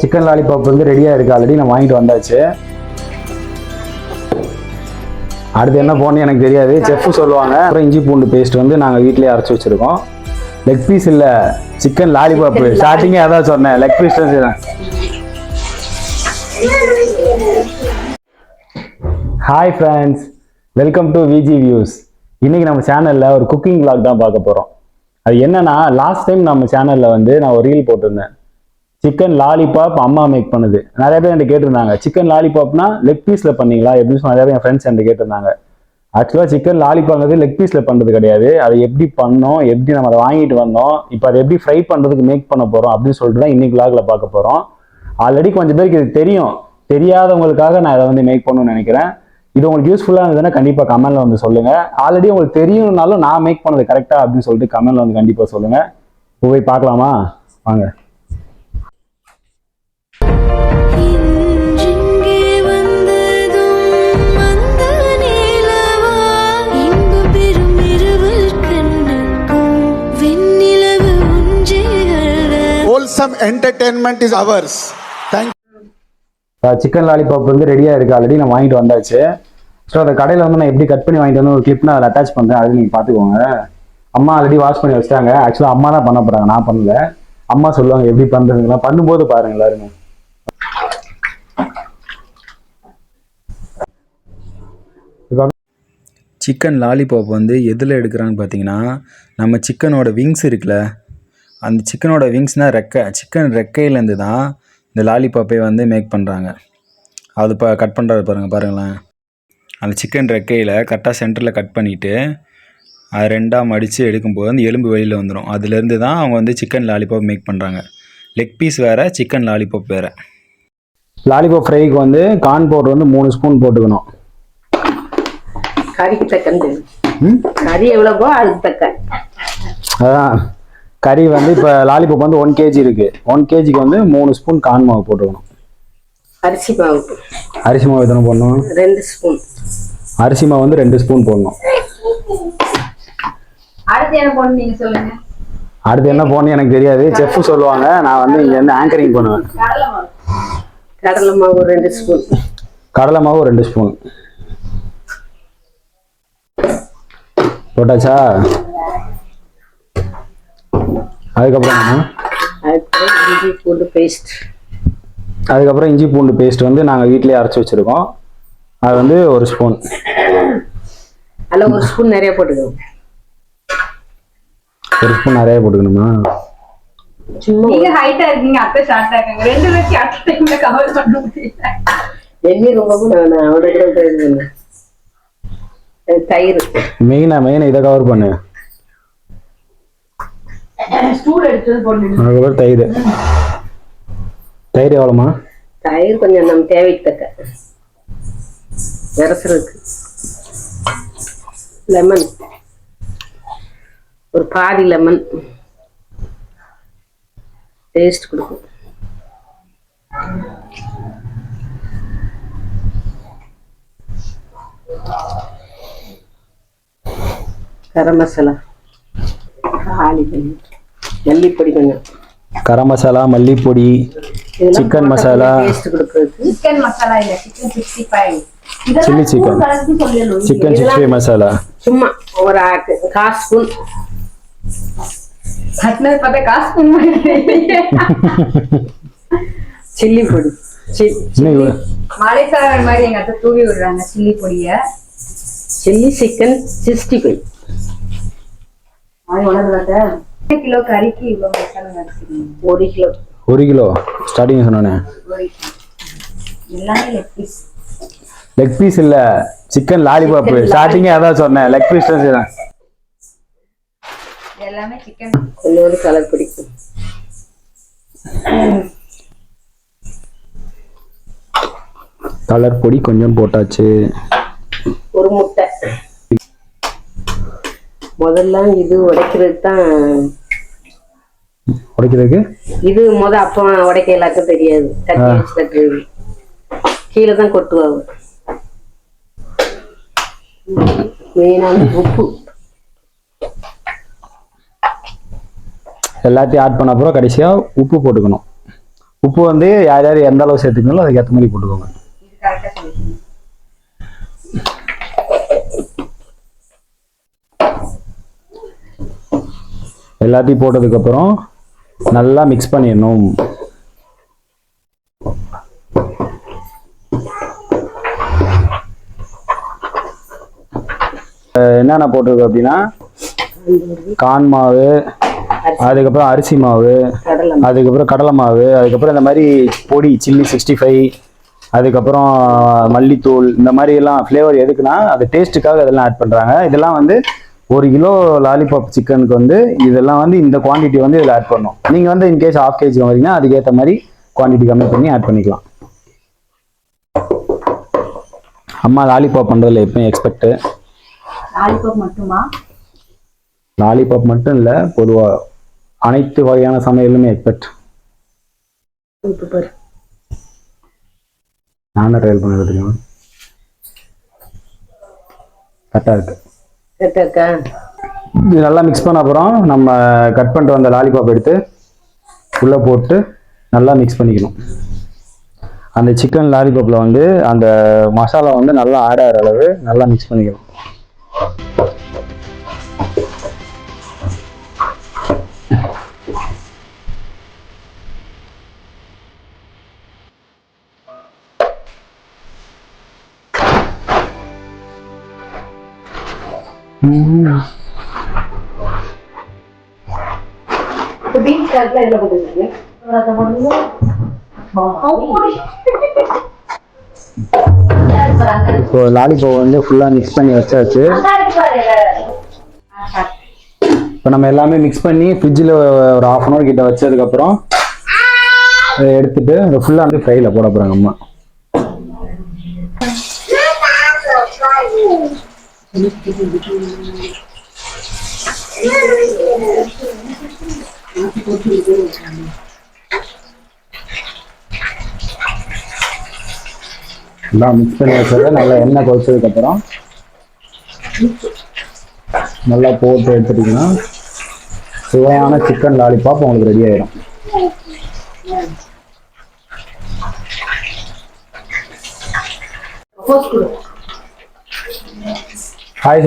Chicken lollipop வந்து ரெடியாக இருக்கு ஆல்ரெடி நான் வாங்கிட்டு வந்தாச்சு. அடுத்து என்ன போகணும்னு எனக்கு தெரியாது. செஃப் சொல்லுவாங்க. அப்புறம் இஞ்சி பூண்டு பேஸ்ட் வந்து நாங்கள் வீட்டிலேயே அரைச்சி வச்சிருக்கோம். லெக் பீஸ் இல்லை. சிக்கன் லாலிபாப் ஸ்டார்டிங்கே அதான் சொன்னேன். லெக் பீஸ் தான் செய்றேன். Hi friends welcome to Viji views இன்னைக்கு நம்ம சேனலில் ஒரு குக்கிங் vlog தான் பார்க்க போகிறோம் அது என்னன்னா லாஸ்ட் டைம் நம்ம சேனலில் வந்து நான் ஒரு ரீல் போட்டிருந்தேன். சிக்கன் லாலிபாப் அம்மா மேக் பண்ணுது. நிறைய பேர் என்கிட்ட கேட்டிருந்தாங்க சிக்கன் லாலிபாப்னா லெக் பீஸில் பண்ணீங்களா? எப்படின்னு சொல்லி நிறைய பேர் என் ஃப்ரெண்ட்ஸ் என்கிட்ட கேட்டிருந்தாங்க. ஆக்சுவலாக சிக்கன் லாலிபாப்ங்கிறது லெக் பீஸில் பண்ணுறது கிடையாது. அதை எப்படி பண்ணோம் எப்படி நம்ம அதை வாங்கிட்டு வந்தோம் இப்போ அதை எப்படி ஃப்ரை பண்ணுறதுக்கு மேக் பண்ண போகிறோம் அப்படின்னு சொல்லிட்டு தான் இன்னைக்கு லாகில் பார்க்க போகிறோம் ஆல்ரெடி கொஞ்சம் பேருக்கு இது தெரியும். தெரியாதவங்களுக்காக நான் இதை வந்து மேக் பண்ணணும்னு நினைக்கிறேன். இது உங்களுக்கு யூஸ்ஃபுல்லாக இருந்ததுன்னா கண்டிப்பாக கமெண்ட்ல வந்து சொல்லுங்கள் ஆல்ரெடி உங்களுக்கு தெரியும்னாலும் நான் மேக் பண்ணது கரெக்டாக அப்படின்னு சொல்லிட்டு கமெண்ட்ல வந்து கண்டிப்பாக சொல்லுங்கள் போய் பார்க்கலாமா? வாங்க. Wholesome entertainment is ours. Thank chicken lollipop வந்து ரெடியாக இருக்கு ஆல்ரெடி நான் வாங்கிட்டு வந்தாச்சு. ஸோ அந்த கடையில் வந்து நான் எப்படி கட் பண்ணி வாங்கிட்டு வந்து ஒரு கிளிப் நான் அதில் அட்டாச் பண்ணுறேன் அது நீங்கள் பார்த்துக்கோங்க. அம்மா ஆல்ரெடி வாஷ் பண்ணி வச்சிட்டாங்க. ஆக்சுவலாக அம்மா தான் பண்ண போகிறாங்க நான் பண்ணல. அம்மா சொல்லுவாங்க எப்படி பண்ணுறதுங்களா பண்ணும்போது பாருங்க எல்லாருமே. சிக்கன் லாலிபாப் வந்து எதில் எடுக்கிறான்னு பார்த்தீங்கன்னா நம்ம சிக்கனோட விங்ஸ் இருக்குல்ல அந்த சிக்கனோட விங்ஸ்னால் ரெக்கை. சிக்கன் ரெக்கையிலேருந்து தான் இந்த லாலிபாப்பே வந்து மேக் பண்ணுறாங்க அது இப்போ கட் பண்ணுறது பாருங்கள் பாருங்களேன். அந்த சிக்கன் ரெக்கையில் கரெக்டாக சென்டரில் கட் பண்ணிவிட்டு அது ரெண்டாக மடித்து எடுக்கும்போது அந்த எலும்பு வெளியில் வந்துடும் அதுலேருந்து தான் அவங்க வந்து சிக்கன் லாலிபாப் மேக் பண்ணுறாங்க லெக் பீஸ் வேறு சிக்கன் லாலிபாப் வேறு. லாலிபாப் ஃப்ரைக்கு வந்து கார்ன் பவுடர் வந்து மூணு ஸ்பூன் போட்டுக்கணும். கறிக்கு தக்கண்டு கறி எவ்வளவோ அதுக்கு தக்க அதான். கறி வந்து இப்போ லாலிபாப் வந்து ஒன் கேஜி இருக்கு. ஒன் கேஜிக்கு வந்து மூணு ஸ்பூன் கார்ன் மாவு போட்டுக்கணும். அரிசி மாவு. அரிசி மாவு எத்தனை போடணும்? ரெண்டு ஸ்பூன் அரிசி மாவு வந்து ரெண்டு ஸ்பூன் போடணும். அடுத்து என்ன போடணும் நீங்க சொல்லுங்க. அடுத்து என்ன போகணும்னு எனக்கு தெரியாது. செஃப் சொல்லுவாங்க. நான் வந்து இங்க இருந்து ஆங்கரிங் பண்ணுவேன். கடலை மாவு. கடலை மாவு ரெண்டு ஸ்பூன் கடலை மாவு ரெண்டு ஸ்பூன் போட்டாச்சா? அதுக்கப்புறம் இஞ்சி பூண்டு பேஸ்ட் அதுக்கப்புறம் இஞ்சி பூண்டு பேஸ்ட் வந்து நாங்கள் வீட்டிலேயே அரைச்சி வச்சிருக்கோம். அது வந்து ஒரு ஸ்பூன் அதில் ஒரு ஸ்பூன் நிறைய போட்டுக்கணும் ஒரு ஸ்பூன் நிறைய போட்டுக்கணுமா? நீங்க ஹைட்டா இருக்கீங்க அத்தை ஷார்ட்டா இருக்காங்க. ரெண்டு பேருக்கு அட் டைம்ல கவர் பண்ண முடியல. எண்ணெய் ரொம்ப நான் அவ்வளோ கூட தயிர். மெயினாக மெயினாக இதை கவர் பண்ணு. ஸ்டூல் எடுத்து போடணும் அதுக்கப்புறம் தயிர். தயிர் எவ்வளோமா தயிர் கொஞ்சம் நம்ம தேவைக்கு தக்க லெமன் ஒரு பாதி லெமன் டேஸ்ட் கொடுக்கும். கரம் மசாலா. காலி பண்ணி. மல்லிப்பொடி கொஞ்சம் கரம் மசாலா மல்லிப்பொடி சிக்கன் மசாலா. சிக்கன் மசாலா இல்ல chicken sixty five. Chilli chicken. Chicken sixty masala. சும்மா ஒரு கால் ஸ்பூன். கட்டினது பார்த்தா காசு பண்ண சில்லி பொடி. சி- இன்னும் இவ்வளோ மலைசாரர் மாதிரி எங்க அத்தை தூவி விடுறாங்க சில்லி பொடிய. Chilli chicken sixty five. அது உணர்வு கிலோ கறிக்கு அரைச்சிருக்கீங்க ஒரு கிலோ. ஒரு கிலோ. ஸ்டார்டிங். எல்லாமே லெக் பீஸ் லெக் பீஸ் இல்லை. சிக்கன் லாலிபாப் ஸ்டார்டிங்கே அதான் சொன்னேன். லெக் பீஸ் தான் எல்லாமே சிக்கன் கொஞ்சோண்டு கலர் பிடிக்கும். கலர் பொடி கொஞ்சம் போட்டாச்சு. ஒரு முட்டை. முதல்ல இது உடைக்கிறது தான் உடைக்கிறதுக்கு? இது முத அப்போ உடைக்க எல்லாருக்கும் தெரியாது. தட்டி வச்சு தட்டுறது கீழே தான் கொட்டுவாங்க மெயினான உப்பு. எல்லாத்தையும் ஆட் பண்ண அப்புறம் கடைசியாக உப்பு போட்டுக்கணும். உப்பு வந்து யார் யார் எந்த அளவு சேர்த்துக்கணும் அதுக்கு ஏற்ற மாதிரி போட்டுக்கோங்க. எல்லாத்தையும் போட்டதுக்கப்புறம் நல்லா மிக்ஸ் பண்ணிடணும். என்னென்ன போட்டிருக்கு அப்படின்னா கான் மாவு அதுக்கப்புறம் அரிசி மாவு அதுக்கப்புறம் கடலை மாவு அதுக்கப்புறம் இந்த மாதிரி பொடி சில்லி சிக்ஸ்டி ஃபைவ் அதுக்கப்புறம் மல்லித்தூள் இந்த மாதிரி எல்லாம் ஃப்ளேவர் எதுக்குன்னா அது டேஸ்ட்டுக்காக இதெல்லாம் ஆட் பண்ணுறாங்க இதெல்லாம் வந்து ஒரு கிலோ லாலிபாப் சிக்கனுக்கு வந்து இதெல்லாம் வந்து இந்த குவாண்டிட்டி வந்து இதில் ஆட் பண்ணணும் நீங்கள் வந்து இன்கேஸ் ஆஃப் கேஜி வாங்குறீங்கன்னா அதுக்கேற்ற மாதிரி குவாண்டிட்டி கம்மி பண்ணி ஆட் பண்ணிக்கலாம். அம்மா லாலிபாப் பண்ணுறதுல எப்பயும் எக்ஸ்பெக்ட்டு லாலிபாப் மட்டுமா? லாலிபாப் மட்டும் இல்லை பொதுவாக அனைத்து வகையான சமையலுமே எக்ஸ்பெக்ட் நானும் ட்ரையல் பண்ணது தெரியும்? கரெக்டாக இருக்கு கரெக்டா இருக்கா. இது நல்லா மிக்ஸ் பண்ண அப்புறம் நம்ம கட் பண்ணிட்டு வந்த லாலிபாப் எடுத்து உள்ளே போட்டு நல்லா மிக்ஸ் பண்ணிக்கணும். அந்த சிக்கன் லாலிபாப்பில் வந்து அந்த மசாலா வந்து நல்லா ஆட் ஆகிற அளவு நல்லா மிக்ஸ் பண்ணிக்கணும். பீன்ஸ் அதை இப்போ லாலிபோ வந்து ஃபுல்லாக மிக்ஸ் பண்ணி வச்சாச்சு. இப்போ நம்ம எல்லாமே மிக்ஸ் பண்ணி ஃப்ரிட்ஜில் ஒரு ஆஃப் அன் ஹவர் கிட்ட வச்சதுக்கப்புறம் எடுத்துட்டு அதை ஃபுல்லாக வந்து ஃப்ரைல போட போகிறாங்க அம்மா. எல்லாம் மிக்ஸ் பண்ணி வச்சதை நல்லா எண்ணெய் கொதிச்சதுக்கப்புறம் நல்லா போட்டு எடுத்துட்டிங்கன்னா சுவையான சிக்கன் லாலிபாப் உங்களுக்கு ரெடி ஆயிடும் ஹாய்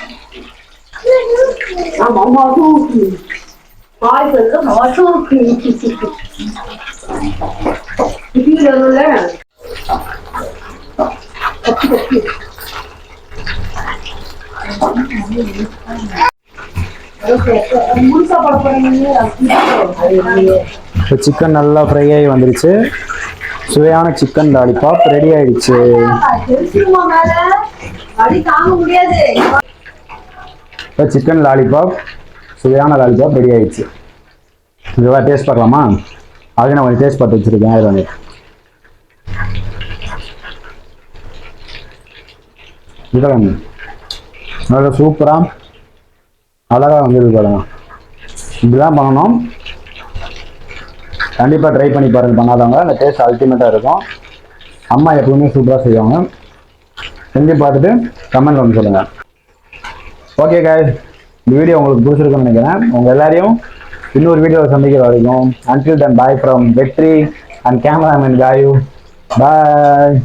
சிக்கன் நல்லா ஃப்ரை ஆகி வந்துருச்சு. சுவையான சிக்கன் லாலிபாப் ரெடி ஆயிடுச்சு. இப்போ சிக்கன் லாலிபாப் சுவையான லாலிபாப் ரெடி ஆயிடுச்சு. இதுவா டேஸ்ட் பார்க்கலாமா? அதுக்கு நான் கொஞ்சம் டேஸ்ட் பார்த்து வச்சிருக்கேன் இது வந்து இதெல்லாம் நல்லா சூப்பராக அழகாக வந்துருக்கு பாருங்க. இப்படிலாம் பண்ணணும். கண்டிப்பாக ட்ரை பண்ணி பாருங்கள் பண்ணாதவங்க. அந்த டேஸ்ட் அல்டிமேட்டாக இருக்கும். அம்மா எப்பவுமே சூப்பராக செய்வாங்க. செஞ்சு பார்த்துட்டு கமெண்ட் வந்து சொல்லுங்கள் ஓகே guys. இந்த வீடியோ உங்களுக்கு பிடிச்சிருக்குன்னு நினைக்கிறேன். உங்கள் எல்லாரையும் இன்னொரு வீடியோ சந்திக்கிற வரைக்கும் until then bye from Vetri and cameraman Kayu bye